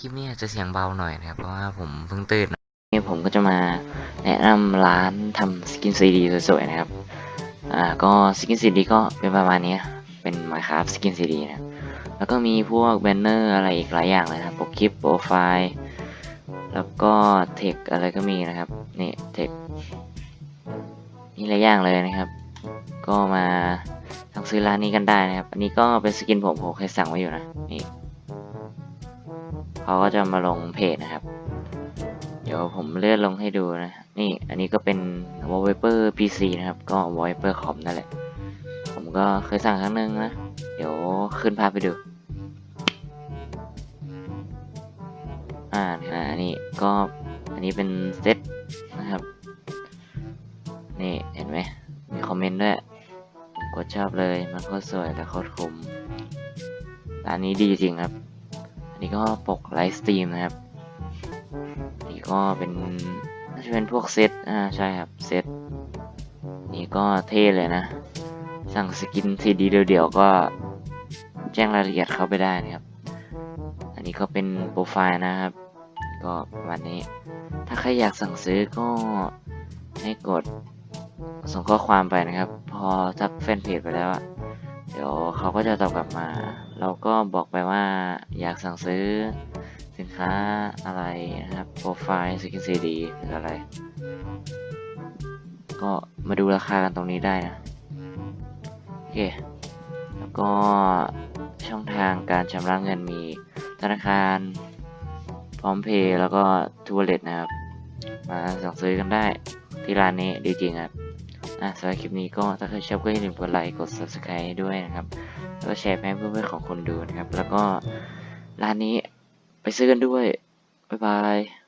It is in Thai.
คลิปนี้อาจจะเสียงเบาหน่อยนะครับ เพราะว่าผมเพิ่งตื่นนี่ผมก็จะมาแนะนำร้านทำสกินซีดีสวยๆนะครับ อ่าก็สกินซีดีก็เป็นประมาณนี้เป็น Minecraft สกินซีดีนะแล้วก็มีพวกแบนเนอร์อะไรอีกหลายอย่างเลยนะครับโปรคลิปโปรไฟล์แล้วก็เทคอะไรก็มีนะครับนี่เทคมีหลายอย่างเลยนะครับ ก็มาสั่งซื้อร้านนี้กันได้นะครับ อันนี้ก็เป็นสกินผมผมเคยสั่งไว้อยู่นะนี่ เขาก็จะมาลงเพจนะครับ เดี๋ยวผมเลื่อนลงให้ดูนะ นี่อันนี้ก็เป็น wallpaper PC นะครับ ก็ wallpaper คอมนั่นแหละ ผมก็เคยสั่งครั้งหนึงนะ เดี๋ยวขึ้นภาพไปดู อ่าอ่านี่ก็อันนี้เป็นเซตนะครับ นี่เห็นไหมมีคอมเมนต์ด้วยกดชอบเลย มันโคตรสวยและโคตรคมร้านนี้ดีจริงครับ นนี้ก็ปกไลฟ์สตรีมนะครับ นี่ก็เป็นน่าจะเป็นพวกเซตอ่าใช่ครับเซตนี่ก็เท่เลยนะ สั่งสกินซีดีเดียวๆก็แจ้งรายละเอียดเข้าไปได้นะครับ อันนี้ก็เป็นโปรไฟล์นะครับ ก็ประมาณนี้ ถ้าใครอยากสั่งซื้อก็ให้กดส่งข้อความไปนะครับ พอทักแฟนเพจไปแล้วอะ เดี๋ยวเขาก็จะตอบกลับมา เราก็บอกไปว่าอยากสั่งซื้อสินค้าอะไรนะครับ โปรไฟล์สกินซีดีหรืออะไร ก็มาดูราคากันตรงนี้ได้นะ โอเค แล้วก็ช่องทางการชำระเงินมีธนาคารพร้อมเพย์แล้วก็ทูเลตนะครับ มาสั่งซื้อกันได้ที่ร้านนี้ดีจริงครับ อะสำหรับคลิปนี้ก็ถ้าใครชอบก็อย่าลืมกดไลค์กด subscribe ให้ด้วยนะครับ แล้วก็แชร์ให้เพื่อนๆของคนดูนะครับ แล้วก็ร้านนี้ไปซื้อกันด้วย บ๊ายบาย